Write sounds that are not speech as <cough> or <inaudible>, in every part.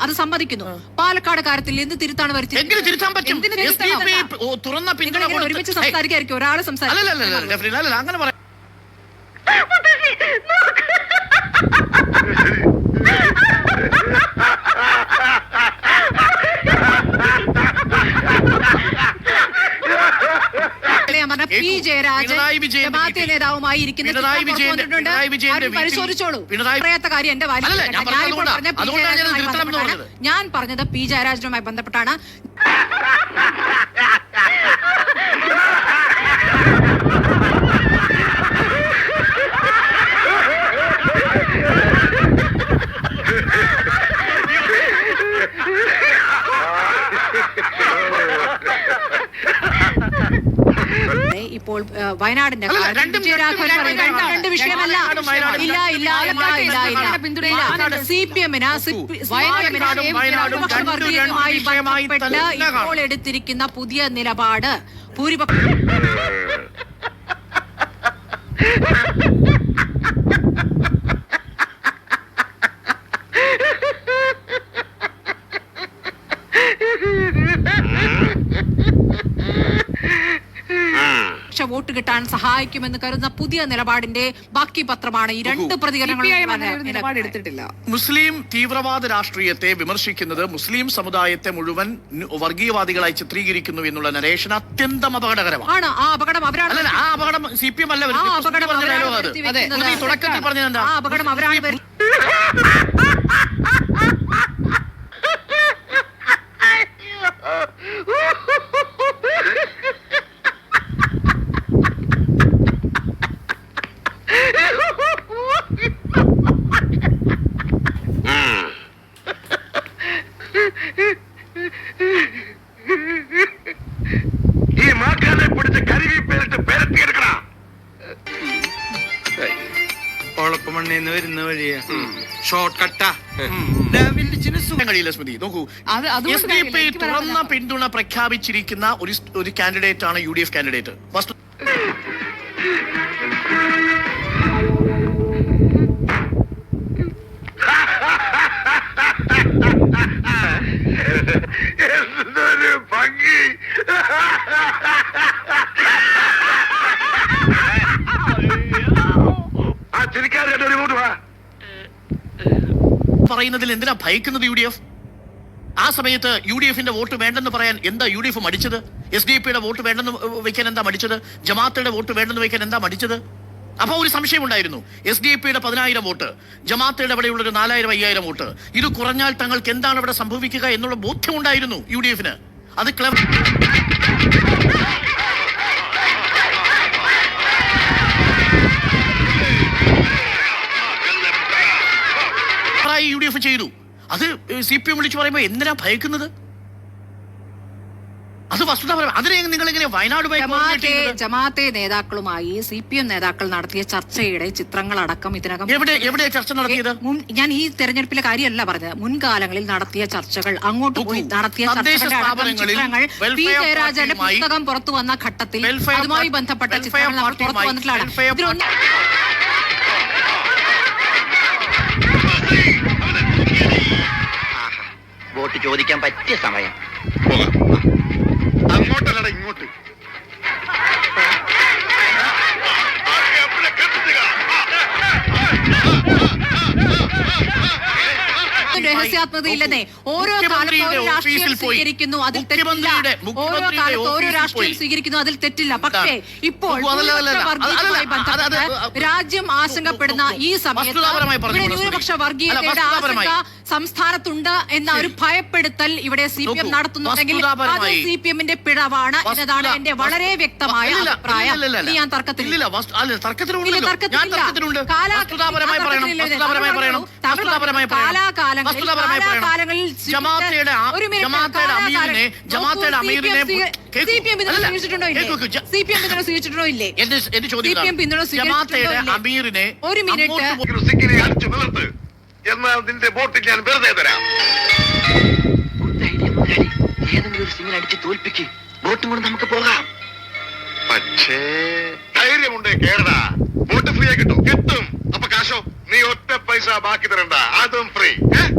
അത് സമ്മതിക്കുന്നു. പാലക്കാട് കാര്യത്തിൽ എന്ത് തിരുത്താണ് വരുത്തിയത് ഒരുമിച്ച് സംസാരിക്കായിരിക്കും ഒരാളെ സംസാരിക്കും അങ്ങനെ പറയാം ഞാൻ പറഞ്ഞ പി കേൾക്കൂ. ജയരാജൻ പിണറായി വിജയന്റെ ജമാഅത്തെ നേതാവുമായി ഇരിക്കുന്ന പരിശോധിച്ചോളൂ. പറയാത്ത കാര്യം എന്റെ ഞാൻ പറഞ്ഞത്. പി ജയരാജനുമായി ബന്ധപ്പെട്ടാണ്. പറഞ്ഞത്. ഞാൻ പറഞ്ഞത് പി ജയരാജനുമായി ബന്ധപ്പെട്ടാണ് ഇപ്പോൾ ആ, വയനാടിന്റെ രണ്ടും വിഷയമല്ല. ഇല്ല ഇല്ല ഇല്ല ഇല്ല സി പി എമ്മിന് വയനാടും വയനാടും രണ്ടും വർഗീയതയുമായി ബന്ധപ്പെട്ട് ഇപ്പോൾ. എടുത്തിരിക്കുന്ന പുതിയ നിലപാട്. ഭൂരിപക്ഷം സഹായിക്കുമെന്ന് കരുതുന്ന പുതിയ നിലപാടിന്റെ ബാക്കി പത്രമാണ് ഈ രണ്ട് പ്രതികരണങ്ങൾ എടുത്തിട്ടില്ല. മുസ്ലിം തീവ്രവാദ രാഷ്ട്രീയത്തെ വിമർശിക്കുന്നത് മുസ്ലിം സമുദായത്തെ മുഴുവൻ വർഗീയവാദികളായി ചിത്രീകരിക്കുന്നു എന്നുള്ള നരേഷൻ അത്യന്തം അപകടകരമാണ് ആണ്. ആ അപകടം അവരാണ് ആ അപകടം സി പി എം അല്ല തുടക്കത്തിൽ പറഞ്ഞത് എന്താ? ആ അപകടം അവരാണ് ഷോർട്ട് കട്ടാ പറയാൻ കഴിയില്ല സ്മൃതി നോക്കൂ. അത് അതുകൊണ്ട് എസ് ഡി പി കാര്യമില്ല. എനിക്ക് തുറന്ന പിന്തുണ പ്രഖ്യാപിച്ചിരിക്കുന്ന ഒരു സ്- ഒരു കാൻഡിഡേറ്റ് ആണ് യു ഡി എഫ് കാൻഡിഡേറ്റ് വസ്തു എന്തൊരു ഭംഗി ആ ചിരിക്കാതെ ഒരു ഇങ്ങോട്ട് വാ പറയുന്നതിൽ എന്തിനാ ഭയക്കുന്നത് യു ഡി എഫ്? ആ സമയത്ത് യു ഡി എഫിന്റെ വോട്ട് വേണ്ടെന്ന് പറയാൻ എന്താ യു ഡി എഫ് മടിച്ചത്? എസ് ഡി പിയുടെ വോട്ട് വേണ്ടെന്ന് വെക്കാൻ എന്താ മടിച്ചത്? ജമാത്തയുടെ വോട്ട് വേണ്ടെന്ന് വെക്കാൻ എന്താ മടിച്ചത്? അപ്പൊ ഒരു സംശയം ഉണ്ടായിരുന്നു. എസ് ഡി പിയുടെ പതിനായിരം വോട്ട് ജമാഅത്തയുടെ അവിടെയുള്ള ഒരു നാലായിരം അയ്യായിരം വോട്ട്. ഇത് കുറഞ്ഞാൽ തങ്ങൾക്ക് എന്താണ് ഇവിടെ സംഭവിക്കുക എന്നുള്ള ബോധ്യം ഉണ്ടായിരുന്നു യു ഡി എഫിന്. അത് ക്ലബ് യു ഡി എഫ് ചെയ്തു. അത് സി പി എം വിളിച്ചു പറയുമ്പോൾ എന്തിനാ ഭയക്കുന്നത്? അത് വസ്തുത അതിനെ നിങ്ങൾ എങ്ങനെ വയനാട് ജമാഅത്തെ? നേതാക്കളുമായി സി പി എം നേതാക്കൾ നടത്തിയ ചർച്ചയുടെ ചിത്രങ്ങളടക്കം ഇതിനകം എവിടെ എവിടെ ചർച്ച നടത്തിയത്? ഞാൻ ഈ തെരഞ്ഞെടുപ്പിലെ കാര്യമല്ല പറഞ്ഞത്. മുൻകാലങ്ങളിൽ നടത്തിയ ചർച്ചകൾ അങ്ങോട്ട് പോയി നടത്തിയ ചിത്രങ്ങൾ. പി. ജയരാജന്റെ പുസ്തകം പുറത്തു വന്ന ഘട്ടത്തിൽ അതുമായി ബന്ധപ്പെട്ട ചിത്രങ്ങൾ പുറത്തു വന്നിട്ടുള്ളതാണ്. ഇതിലൊന്നും വോട്ട് ചോദിക്കാൻ പറ്റിയ സമയം. അങ്ങോട്ടല്ലടാ അങ്ങോട്ടല്ലട ഇങ്ങോട്ട്. രഹസ്യാത്മകതയില്ലെന്നേ ഓരോ കാലത്ത് ഓരോ രാഷ്ട്രീയം. സ്വീകരിക്കുന്നു അതിൽ തെറ്റില്ല. ഓരോ കാലത്ത് ഓരോ രാഷ്ട്രീയം സ്വീകരിക്കുന്നു അതിൽ തെറ്റില്ല. പക്ഷേ ഇപ്പോൾ രാജ്യം ആശങ്കപ്പെടുന്ന ഈ സമയത്ത് ഇവിടെ ന്യൂനപക്ഷ വർഗീയതയുടെ ആശങ്ക സംസ്ഥാനത്തുണ്ട് എന്ന ഒരു ഭയപ്പെടുത്തൽ ഇവിടെ സി പി എം നടത്തുന്നുണ്ടെങ്കിൽ അത് സി പി എമ്മിന്റെ പിഴവാണ് എന്നതാണ് എന്റെ വളരെ വ്യക്തമായ അഭിപ്രായം. ഞാൻ തർക്കത്തിൽ തർക്കത്തിലില്ല. കാലാകാലങ്ങളിൽ- ജമാഅത്തയുടെ <laughs> ഒരു മിനിറ്റ്, ജമാഅത്തയുടെ അമീറിനെ ജമാഅത്തയുടെ അമീറിനെ? അമീറിനെ ഒരു എന്നാൽ നിന്റെ വോട്ട് ഞാൻ വെറുതെ തരാം. ഏതെങ്കിലും ഒരു അടിച്ച് തോൽപ്പിക്ക്. വോട്ടും കൊണ്ട് നമുക്ക് പോകാം. പക്ഷേ ധൈര്യമുണ്ട് കേരള. വോട്ട് ഫ്രീ ആയി കിട്ടും. കിട്ടും. അപ്പൊ കാശോ നീ ഒറ്റ പൈസ ബാക്കി തരണ്ട. അതും ഫ്രീ. ചെല്ല്,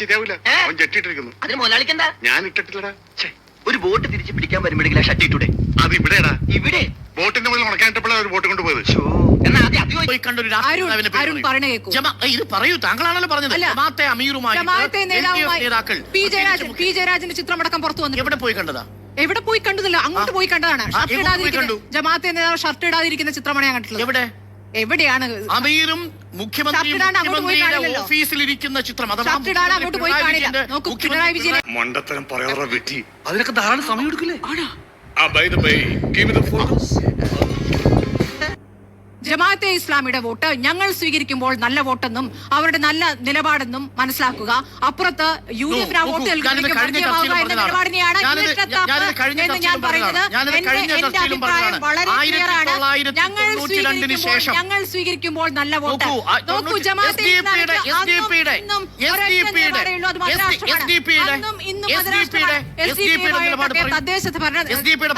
ശരിയാവില്ല? അവൻ ജെട്ടിട്ടിരിക്കുന്നു അതിന് മുതലാളിക്കെന്താ? ഞാൻ ഇട്ടിട്ടില്ലടാ. ഒരു ബോട്ട് തിരിച്ച് പിടിക്കാൻ വരുമ്പോഴെങ്കിലും ഇട്ടൂടെ? അത് ഇവിടെടാ ഇവിടെ? ബോട്ടിന്റെ മുകളിൽ ഉണക്കാനിട്ടപ്പോഴാണ് ഒരു ബോട്ട് കൊണ്ടുപോയത്. എന്നാ ആദ്യം അത് ചോദിക്ക്. പോയി കണ്ടൊരു അരുൺ അരുൺ പറയണ കേൾക്കൂ ജമാ ഏയ് ഇത് പറയൂ. താങ്കളാണല്ലോ പറഞ്ഞത്. അല്ല. ജമാഅത്തെ അമീറുമായി ജമാഅത്തെ നേതാവുമായി നേതാക്കൾ പി ജയരാജൻ പി ജയരാജന്റെ ചിത്രമടക്കം പുറത്തു വന്നു എവിടെ പോയി കണ്ടതാ? എവിടെ പോയി കണ്ടതില്ല അങ്ങോട്ട് പോയി കണ്ടതാണ്. ആ, ഷർട്ട് പോയി ഇടാതിരിക്കുന്ന കണ്ടു? ജമാഅത്തെ നേതാവ് ഷർട്ട് ഇടാതിരിക്കുന്ന ചിത്രമാണ് ഞാൻ കണ്ടിട്ടുള്ളത്. എവിടെ? എവിടെയാണ് അമീറും മുഖ്യമന്ത്രിയും മുഖ്യമന്ത്രിയുടെ ഓഫീസിലിരിക്കുന്ന ചിത്രം. അഥവാ മണ്ടത്തരം പറയാറ വെറ്റി അതിനൊക്കെ ധാരാളം സമയം എടുക്കില്ലേ ആ by the by give the Jamaate ഇസ്ലാമിയുടെ വോട്ട് ഞങ്ങൾ സ്വീകരിക്കുമ്പോൾ നല്ല വോട്ടെന്നും അവരുടെ നല്ല നിലപാടെന്നും മനസ്സിലാക്കുക. അപ്പുറത്ത് യു ഡി എഫിന് വോട്ട്. നിലപാടിനെയാണ് എന്ന് ഞാൻ പറയുന്നത്. എന്റെ- അഭിപ്രായം വളരെ clear ആണ്. ഞങ്ങൾ സ്വീകരിക്കുമ്പോൾ ഞങ്ങൾ സ്വീകരിക്കുമ്പോൾ നല്ല വോട്ട്. നോക്കൂ, ജമാഅത്തെ ഇസ്ലാമിയുടെ.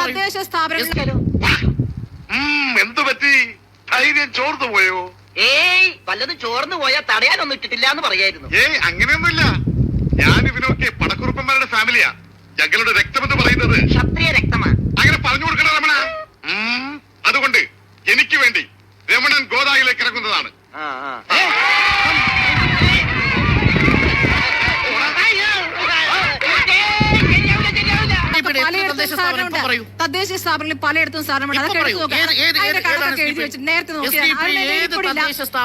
തദ്ദേശ സ്ഥാപനങ്ങൾ ധൈര്യം ചോർന്നു പോയോ? ഏയ് വല്ലതും ചോർന്നു പോയാ തടയാനൊന്നും ഇട്ടിട്ടില്ല എന്ന് പറയായിരുന്നു. ഏയ് അങ്ങനെയൊന്നുമില്ല. ഞാൻ ഇവനൊക്കെ പടക്കുറുപ്പന്മാരുടെ ഫാമിലിയാ. ഞങ്ങളുടെ രക്തമെന്ന് പറയുന്നത്. ക്ഷത്രിയ രക്തമാണ് അങ്ങനെ പറഞ്ഞു കൊടുക്കണ രമണ? അതുകൊണ്ട് എനിക്ക് വേണ്ടി രമണൻ ഗോദായിലേക്ക് ഇറങ്ങുന്നതാണ്. ആ, ആ. ഇവിടെ പലയിടത്തും തദ്ദേശ സ്ഥാപനം തദ്ദേശ സ്ഥാപനങ്ങളിൽ പലയിടത്തും സ്ഥാപനമുണ്ട് അതൊക്കെ എടുത്തു ഏതാണ് എഴുതി വെച്ച് നേരത്തെ നോക്കിയതാണ്.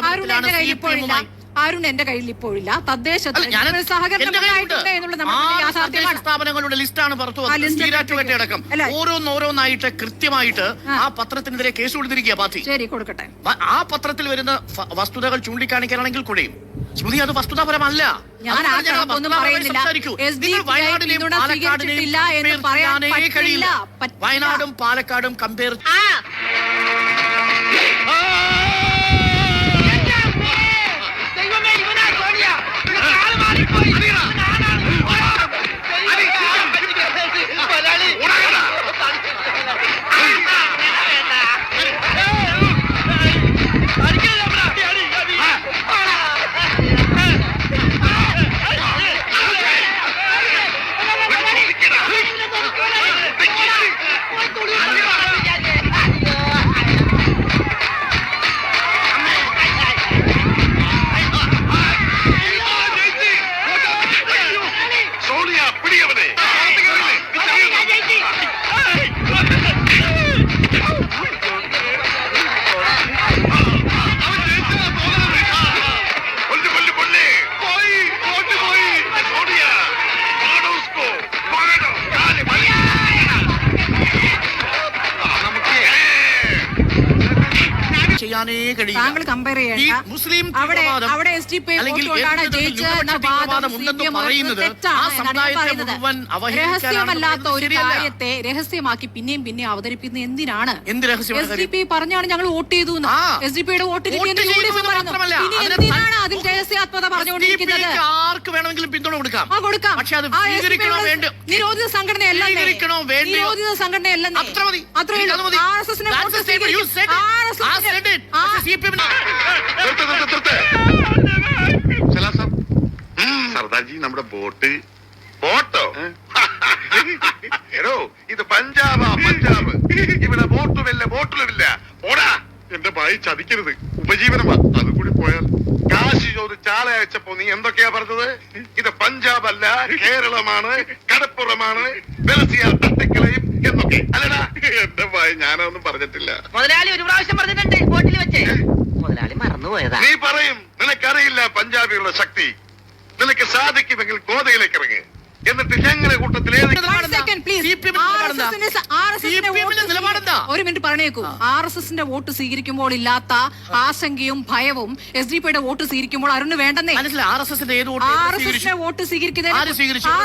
അരുൺ എന്റെ കയ്യിൽ ഇപ്പോഴില്ല. തദ്ദേശ സ്ഥാപനങ്ങളുടെ ലിസ്റ്റാണ് പുറത്തു അടക്കം ഓരോന്നോരോന്നായിട്ട് കൃത്യമായിട്ട് ആ. പത്രത്തിനെതിരെ കേസ് കൊടുത്തിരിക്കുക പാർട്ടി. ശരി കൊടുക്കട്ടെ. ആ പത്രത്തിൽ വരുന്ന വസ്തുതകൾ ചൂണ്ടിക്കാണിക്കാനാണെങ്കിൽ കൂടെയും. സ്മൃതി അത് വസ്തുതാപരമല്ല ഞാൻ ആ കണക്കൊന്നും പറയുന്നില്ല. എസ് ഡി പിന്തുണ സ്വീകരിച്ചിട്ടില്ല എന്ന് പറയാൻ. കഴിയില്ല. വയനാടും പാലക്കാടും കമ്പയർ മുഴുവൻ അവഹേളിക്കാനാണെന്ന് രഹസ്യമല്ലാത്ത ഒരു. കാര്യത്തെ രഹസ്യമാക്കി പിന്നെയും പിന്നെയും അവതരിപ്പിക്കുന്നത് എന്തിനാണ്? എസ് ഡി പി പറഞ്ഞാണ് ഞങ്ങൾ വോട്ട് ചെയ്തു. എസ് ഡി പിയുടെ വോട്ട് കിട്ടി വോട്ട് എന്ന് യു ഡി എഫ് ചെയ്യുന്നത് പറയുന്നു. മാത്രമല്ല, ഇനി അതിന് എന്തിനാണ് അതിൽ രഹസ്യാത്മത പറഞ്ഞുകൊണ്ടിരിക്കുന്നത്? ആർക്ക് വേണമെങ്കിലും പിന്തുണ കൊടുക്കാം. കൊടുക്കാം. നിരോധിത സംഘടനയല്ലെന്നേ സ്വീകരിക്കണോ വേണ്ടയോ? അത്ര മതി. സർദാർജി നമ്മുടെ ബോട്ട്. ബോട്ടോ? <laughs> എടോ ഇത് പഞ്ചാബാ പഞ്ചാബ്. ഇവിടെ ബോട്ടുമില്ല ബോട്ടിലുമില്ല. ഓടാ എന്റെ ഭായി ചതിക്കരുത്. ഉപജീവനമാ. അതും കൂടി പോയാൽ. കാശി ചോദിച്ച ആളെ അയച്ചപ്പോ നീ എന്തൊക്കെയാ പറഞ്ഞത്? ഇത് പഞ്ചാബ് അല്ല കേരളമാണ് കടപ്പുറമാണ്. തട്ടിക്കളയും എന്നൊക്കെ. അല്ലടാ എന്റെ ഭയ ഞാനൊന്നും പറഞ്ഞിട്ടില്ല. മുതലാളി ഒരു പ്രാവശ്യം പറഞ്ഞിട്ടുണ്ട് ബോട്ടിൽ വെച്ച്. മുതലാളി മറന്നുപോയതാ. നീ പറയും നിനക്കറിയില്ല പഞ്ചാബികളുടെ ശക്തി. നിനക്ക് സാധിക്കുമെങ്കിൽ ഗോതയിലേക്ക് ഇറങ്ങ്. എന്നിട്ട് ഞങ്ങളുടെ കൂട്ടത്തിൽ? ഒരു മിനിറ്റ് പറഞ്ഞേക്കൂ. ആർ എസ് എസിന്റെ വോട്ട് സ്വീകരിക്കുമ്പോൾ ഇല്ലാത്ത ആശങ്കയും ഭയവും എസ് ഡി പിയുടെ വോട്ട് സ്വീകരിക്കുമ്പോൾ അരുണ് വേണ്ടെന്നേ. ആർ എസ് എസിന്റെ ഏത് വോട്ട് ആര് ആർ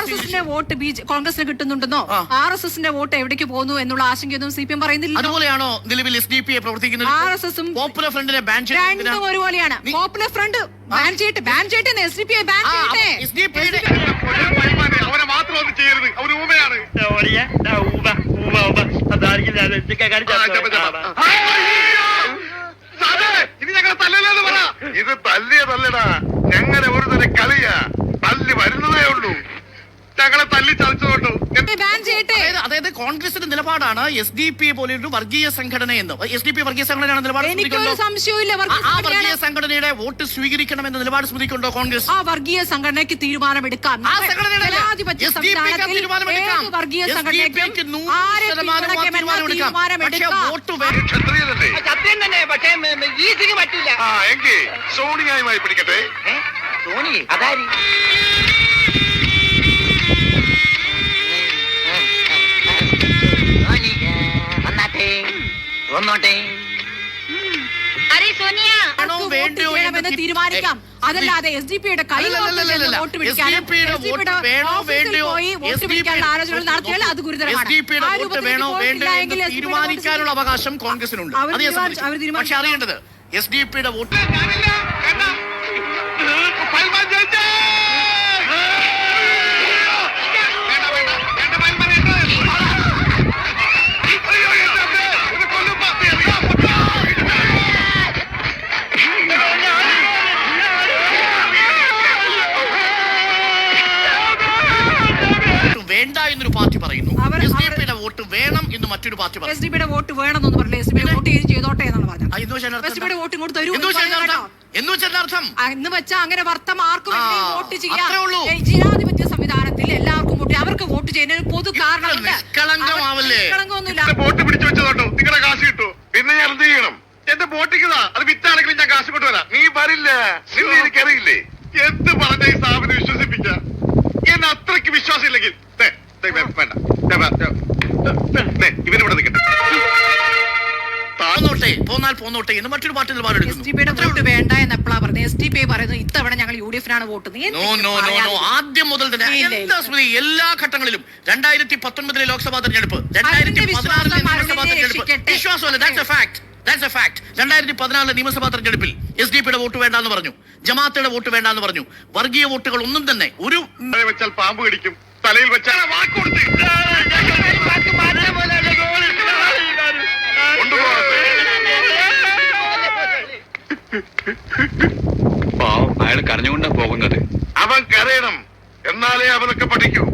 എസ് എസിന്റെ വോട്ട് ബി കോൺഗ്രസിന് കിട്ടുന്നുണ്ടെന്നോ? ആർ എസ് എസിന്റെ വോട്ട് എവിടേക്ക് പോകുന്നു എന്നുള്ള ആശങ്കയൊന്നും സി പി എം പറയുന്നില്ല. അതുപോലെയാണോ നിലവിൽ എസ് ഡി പി പ്രവർത്തിക്കുന്നത്? ആർ എസ് എസും പോപ്പുലർ ഫ്രണ്ടിനെ ബാൻ രണ്ടും ഒരുപോലെയാണ്. പോപ്പുലർ ഫ്രണ്ട് ബാൻ ചെയ്യട്ടെ ബാൻ ചെയ്യട്ടെ എസ് ഡി പി ബാൻ ചെയ്യട്ടെ. నేను ఇంటికే కానీ എസ് ഡി പി പോലെ ഒരു വർഗീയ സംഘടന എന്ന്. എസ് ഡി പി വർഗീയ സംഘടനയാണ് നിലപാട് ആ- വർഗീയ സംഘടനയുടെ വോട്ട് സ്വീകരിക്കണം എന്ന നിലപാട് സ്മൃതിക്കുണ്ടോ കോൺഗ്രസ്? ആ വർഗീയ സംഘടനയ്ക്ക് തീരുമാനമെടുക്കാം. ആ സംഘടനയുടെ പറ്റില്ല. സോണിയായി SDPK സോണി സംസ്ഥാനത്തിൽ വന്നോട്ടെ. ആണോ വോട്ട് വേണ്ടയോ എന്ന് ചെയ്യണമെന്ന് തീരുമാനിക്കാം. അതല്ലാതെ എസ് ഡി പിയുടെ കൈ വോട്ട് പിടിക്കാനും ആലോചനകൾ നടത്തിയാൽ അത് ഗുരുതരമാണ്. തീരുമാനിക്കാനുള്ള അവകാശം കോൺഗ്രസിനുണ്ട്. അവർ അത് ഞാൻ തീരുമാനിച്ചു- അവർ സമ്മതിച്ചു. തീരുമാനിച്ചു. പക്ഷെ അറിയേണ്ടത് എസ് ഡി പിയുടെ വോട്ട് എസ് ഡി പിയുടെ വോട്ട് വേണമെന്ന് പറഞ്ഞു എസ് ഡി പി വോട്ട് ചെയ്ത് ചെയ്തോട്ടെ എന്നാണ് പറഞ്ഞത് എസ് ഡി പിയുടെ വോട്ട് ഇങ്ങോട്ട് തരൂ എന്ന് വെച്ചാൽ അങ്ങനെ വർത്തം ആർക്കും വോട്ട് ചെയ്യാം. അത്രേ ഉള്ളൂ. ജനാധിപത്യ സംവിധാനത്തിൽ എല്ലാവർക്കും വോട്ട് അവർക്ക് വോട്ട് ചെയ്യുന്നതിന് പൊതു കാരണമില്ല വോട്ട് പിടിച്ചു വെച്ചതോട്ടോ നിങ്ങളുടെ കാശ് കിട്ടു പിന്നെ ഞാൻ എന്ത് ചെയ്യണം? എന്റെ ബോട്ടിക്കതാ അത് വിറ്റാണെങ്കിലും ഞാൻ കാശ് കൊണ്ടുവരാം നീ വരില്ല. എനിക്കറിയില്ലേ എന്ത് പറഞ്ഞ ഈ സ്ഥാപനം വിശ്വസിപ്പിക്ക? എന്നെ അത്രയ്ക്ക് വിശ്വാസം ഇല്ലെങ്കിൽ വേണ്ട പോന്നോട്ടെ പോന്നാൽ പോന്നോട്ടെ എന്ന് മറ്റൊരു പാർട്ടി നിലപാടെടുക്കുന്നു വോട്ട് വേണ്ട എന്ന് എപ്പോഴാ പറഞ്ഞത്? എസ് ഡി പി പറയുന്നത് ഇത്തവണ ഞങ്ങൾ U D എഫിനാണ് vote no no no no ആദ്യം മുതൽ തന്നെ. എന്താ സ്മൃതി? എല്ലാ ഘട്ടങ്ങളിലും രണ്ടായിരത്തി പത്തൊൻപതിലെ ലോക്സഭാ തെരഞ്ഞെടുപ്പ് രണ്ടായിരത്തി പതിനാറിലെ നിയമസഭാ തെരഞ്ഞെടുപ്പ്. വിശ്വാസമല്ല that's a fact that's a fact രണ്ടായിരത്തി പതിനാലിലെ നിയമസഭാ തെരഞ്ഞെടുപ്പിൽ എസ് ഡി പിയുടെ വോട്ട് വേണ്ടെന്ന് പറഞ്ഞു. ജമാഅത്തയുടെ വോട്ട് വേണ്ടെന്ന് പറഞ്ഞു. വർഗീയ വോട്ടുകൾ ഒന്നും തന്നെ ഒരു വെച്ചാൽ പാമ്പ് കടിക്കും. തലയിൽ വെച്ചാൽ വാക്കുകൊടുത്ത്. കൊണ്ടുപോകട്ടെ അയാൾ കരഞ്ഞുകൊണ്ടാ പോകുന്നത്. അവൻ കരയണം. എന്നാലേ അവനൊക്കെ പഠിക്കൂ.